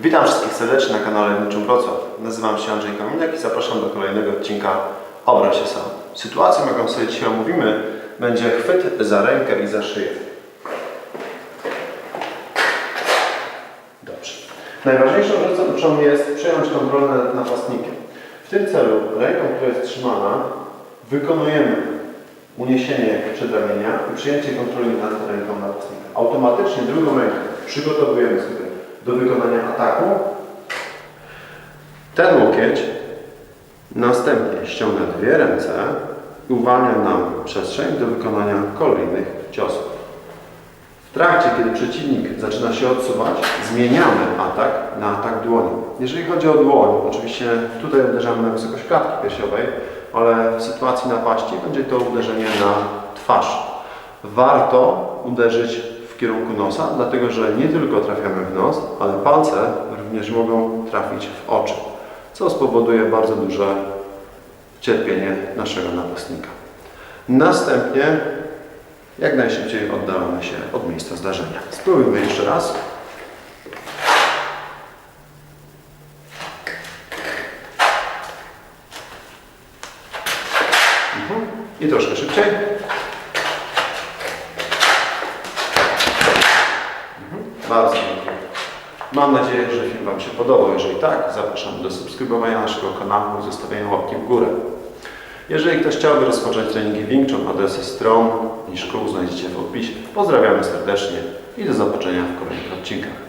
Witam wszystkich serdecznie na kanale Niczym Wrocław. Nazywam się Andrzej Kominiak i zapraszam do kolejnego odcinka Obra się sam. Sytuacją, jaką sobie dzisiaj omówimy, będzie chwyt za rękę i za szyję. Dobrze. Najważniejszą rzeczą jest przejąć kontrolę nad napastnikiem. W tym celu ręką, która jest trzymana, wykonujemy uniesienie przedramienia i przyjęcie kontroli nad ręką napastnika. Automatycznie drugą rękę przygotowujemy sobie do wykonania ataku. Ten łokieć następnie ściąga dwie ręce i uwalnia nam przestrzeń do wykonania kolejnych ciosów. W trakcie, kiedy przeciwnik zaczyna się odsuwać, zmieniamy atak na atak dłoni. Jeżeli chodzi o dłoń, oczywiście tutaj uderzamy na wysokość klatki piersiowej, ale w sytuacji napaści będzie to uderzenie na twarz. Warto uderzyć w kierunku nosa, dlatego że nie tylko trafiamy w nos, ale palce również mogą trafić w oczy, co spowoduje bardzo duże cierpienie naszego napastnika. Następnie jak najszybciej oddalamy się od miejsca zdarzenia. Spróbujmy jeszcze raz. Mhm. I troszkę szybciej. Bardzo dziękuję. Mam nadzieję, że film Wam się podobał. Jeżeli tak, zapraszam do subskrybowania naszego kanału i zostawienia łapki w górę. Jeżeli ktoś chciałby rozpocząć treningi Wing adresy stron i szkół znajdziecie w opisie. Pozdrawiamy serdecznie i do zobaczenia w kolejnych odcinkach.